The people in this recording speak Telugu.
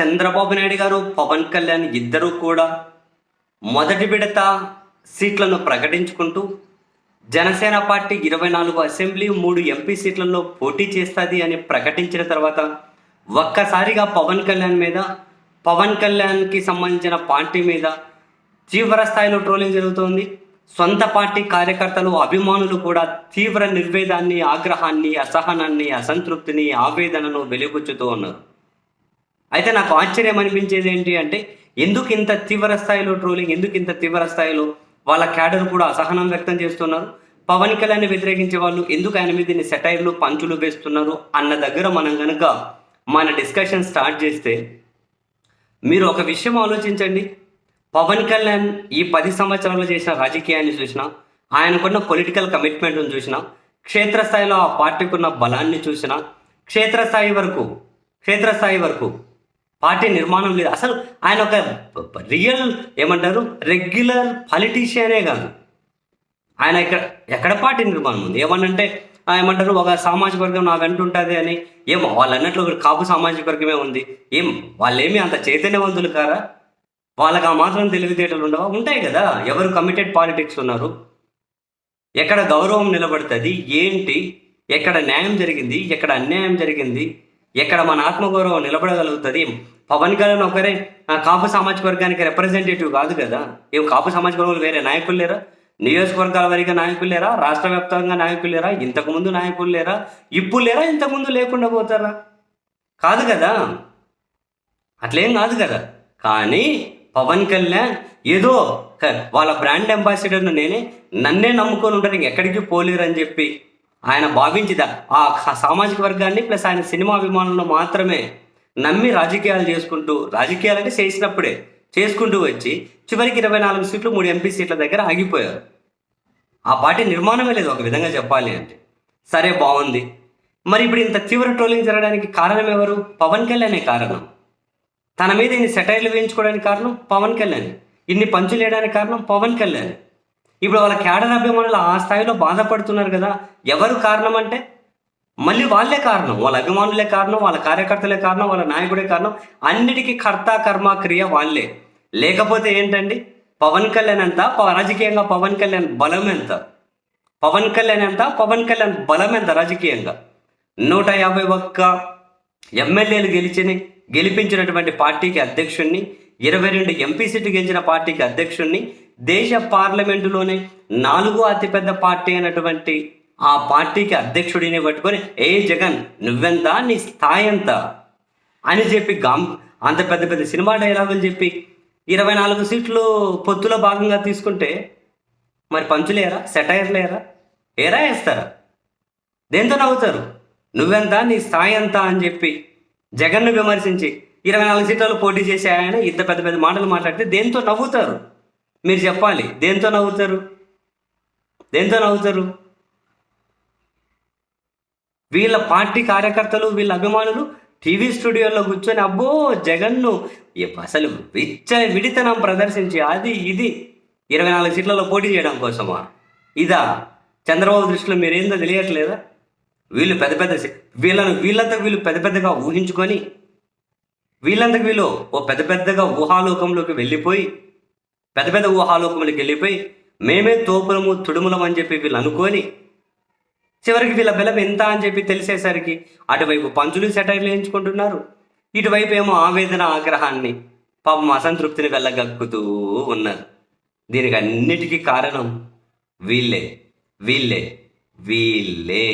చంద్రబాబు నాయుడు గారు పవన్ కళ్యాణ్ ఇద్దరూ కూడా మొదటి విడత సీట్లను ప్రకటించుకుంటూ జనసేన పార్టీ ఇరవై నాలుగు అసెంబ్లీ మూడు ఎంపీ సీట్లలో పోటీ చేస్తుంది అని ప్రకటించిన తర్వాత ఒక్కసారిగా పవన్ కళ్యాణ్ మీద పవన్ కళ్యాణ్కి సంబంధించిన పార్టీ మీద తీవ్ర స్థాయిలో ట్రోలింగ్ జరుగుతోంది. సొంత పార్టీ కార్యకర్తలు అభిమానులు కూడా తీవ్ర నిర్వేదాన్ని ఆగ్రహాన్ని అసహనాన్ని అసంతృప్తిని ఆవేదనను వెలిబుచ్చుతూ ఉన్నారు. అయితే నాకు ఆశ్చర్యం అనిపించేది ఏంటి అంటే ఎందుకు ఇంత తీవ్ర స్థాయిలో ట్రోలింగ్ ఎందుకు ఇంత తీవ్ర స్థాయిలో వాళ్ళ క్యాడర్ కూడా అసహనం వ్యక్తం చేస్తున్నారు? పవన్ కళ్యాణ్ వ్యతిరేకించే వాళ్ళు ఎందుకు ఆయన మీద సెటైర్లు పంచులు వేస్తున్నారు అన్న దగ్గర మనం కనుక మన డిస్కషన్ స్టార్ట్ చేస్తే మీరు ఒక విషయం ఆలోచించండి. పవన్ కళ్యాణ్ ఈ పది సంవత్సరాలు చేసిన రాజకీయాన్ని చూసినా ఆయనకున్న పొలిటికల్ కమిట్మెంట్ను చూసినా క్షేత్రస్థాయిలో ఆ పార్టీకి ఉన్న బలాన్ని చూసినా క్షేత్రస్థాయి వరకు క్షేత్రస్థాయి వరకు పార్టీ నిర్మాణం లేదు. అసలు ఆయన ఒక రియల్ ఏమంటారు? రెగ్యులర్ పొలిటీషియనే కాదు. ఆయన ఇక్కడ ఎక్కడ పార్టీ నిర్మాణం ఉంది? ఏమనంటే ఏమంటారు? ఒక సామాజిక వర్గం నా వెంట ఉంటుంది అని. ఏం వాళ్ళు అన్నట్లు ఒక కాపు సామాజిక వర్గమే ఉంది. ఏం వాళ్ళేమి అంత చైతన్యవంతులు కారా? వాళ్ళకి ఆ మాత్రం తెలివితేటలు ఉండవా? ఉంటాయి కదా. ఎవరు కమిటెడ్ పాలిటిక్స్ ఉన్నారు? ఎక్కడ గౌరవం నిలబడుతుంది? ఏంటి? ఎక్కడ న్యాయం జరిగింది? ఎక్కడ అన్యాయం జరిగింది? ఎక్కడ మన ఆత్మగౌరవం నిలబడగలుగుతుంది? పవన్ కళ్యాణ్ ఒకరే కాపు సామాజిక వర్గానికి రిప్రజెంటేటివ్ కాదు కదా? ఏం కాపు సామాజిక వర్గంలో వేరే నాయకులు లేరా? నియోజకవర్గాల వారిగా నాయకులు లేరా? రాష్ట్ర వ్యాప్తంగా నాయకులు లేరా? ఇంతకుముందు నాయకులు లేరా? ఇప్పుడు లేరా? ఇంతకుముందు లేకుండా పోతారా? కాదు కదా? అట్లేం కాదు కదా? కానీ పవన్ కళ్యాణ్ ఏదో వాళ్ళ బ్రాండ్ అంబాసిడర్ను నేనే నన్నే నమ్ముకొని ఉంటారు. ఇంకెక్కడికి పోలేరు అని చెప్పి ఆయన భావించిద? ఆ సామాజిక వర్గాన్ని ప్లస్ ఆయన సినిమా అభిమానులను మాత్రమే నమ్మి రాజకీయాలు చేసుకుంటూ రాజకీయాలని చేసినప్పుడే చేసుకుంటూ వచ్చి చివరికి ఇరవై నాలుగు సీట్లు మూడు ఎంపీ సీట్ల దగ్గర ఆగిపోయారు. ఆ పార్టీ నిర్మాణమే లేదు ఒక విధంగా చెప్పాలి అంటే. సరే బాగుంది. మరి ఇప్పుడు ఇంత తీవ్ర ట్రోలింగ్ జరగడానికి కారణం ఎవరు? పవన్ కళ్యాణే కారణం. తన మీద ఇన్ని సెటైర్లు వేయించుకోవడానికి కారణం పవన్ కళ్యాణ్. ఇన్ని పంచులు వేయడానికి కారణం పవన్ కళ్యాణ్. ఇప్పుడు వాళ్ళ క్యాడర్ అభిమానులు ఆ స్థాయిలో బాధపడుతున్నారు కదా ఎవరు కారణం అంటే? మళ్ళీ వాళ్ళే కారణం. వాళ్ళ అభిమానులే కారణం వాళ్ళ కార్యకర్తలే కారణం వాళ్ళ నాయకుడే కారణం. అన్నిటికీ కర్త కర్మ క్రియ వాళ్ళే. లేకపోతే ఏంటండి? పవన్ కళ్యాణ్ ఎంత? ప- రాజకీయంగా పవన్ కళ్యాణ్ బలం ఎంత? పవన్ కళ్యాణ్ ఎంత? పవన్ కళ్యాణ్ బలం ఎంత రాజకీయంగా? నూట యాభై ఒక్క ఎమ్మెల్యేలు గెలిచిని గెలిపించినటువంటి పార్టీకి అధ్యక్షుణ్ణి ఇరవై రెండు ఎంపీ సీట్లు గెలిచిన పార్టీకి అధ్యక్షుణ్ణి దేశ పార్లమెంటులోనే నాలుగో అతిపెద్ద పార్టీ అయినటువంటి ఆ పార్టీకి అధ్యక్షుడిని పట్టుకొని ఏ జగన్ నువ్వెంత? నీ స్థాయి ఎంత? అని చెప్పి గం అంత పెద్ద పెద్ద సినిమా డైలాగులు చెప్పి ఇరవై నాలుగు సీట్లు పొత్తులో భాగంగా తీసుకుంటే మరి పంచులేరా సెటైర్ లేరా? ఏరా వేస్తారా? దేంతో నవ్వుతారు? నువ్వెంత? నీ స్థాయి ఎంత? అని చెప్పి జగన్ను విమర్శించి ఇరవై నాలుగు సీట్లలో పోటీ చేసే ఆయన ఇంత పెద్ద పెద్ద మాటలు మాట్లాడితే దేంతో నవ్వుతారు? మీరు చెప్పాలి. దేంతో నవ్వుతారు? దేంతో నవ్వుతారు? వీళ్ళ పార్టీ కార్యకర్తలు వీళ్ళ అభిమానులు టీవీ స్టూడియోలో కూర్చొని అబ్బో జగన్ను అసలు విచ్చ విడితనం ప్రదర్శించి అది ఇది. ఇరవై నాలుగు సీట్లలో పోటీ చేయడం కోసమా? ఇదా? చంద్రబాబు దృష్టిలో మీరేందో తెలియట్లేదా? వీళ్ళు పెద్ద పెద్ద వీళ్ళను వీళ్ళంతా వీళ్ళు పెద్ద పెద్దగా ఊహించుకొని వీళ్ళంతకు వీళ్ళు ఓ పెద్ద పెద్దగా ఊహాలోకంలోకి వెళ్ళిపోయి పెద్ద పెద్ద ఊహాలోకంలోకి వెళ్ళిపోయి మేమే తోపులము తుడుములం అని చెప్పి వీళ్ళు అనుకొని చివరికి వీళ్ళ బలం ఎంత అని చెప్పి తెలిసేసరికి అటువైపు పంచులు సెటైర్లు వేయించుకుంటున్నారు. ఇటువైపు ఏమో ఆవేదన ఆగ్రహాన్ని పాపం అసంతృప్తిని వెళ్ళగక్కుతూ ఉన్నారు. దీనికి అన్నిటికీ కారణం వీళ్ళే వీళ్ళే వీళ్ళే.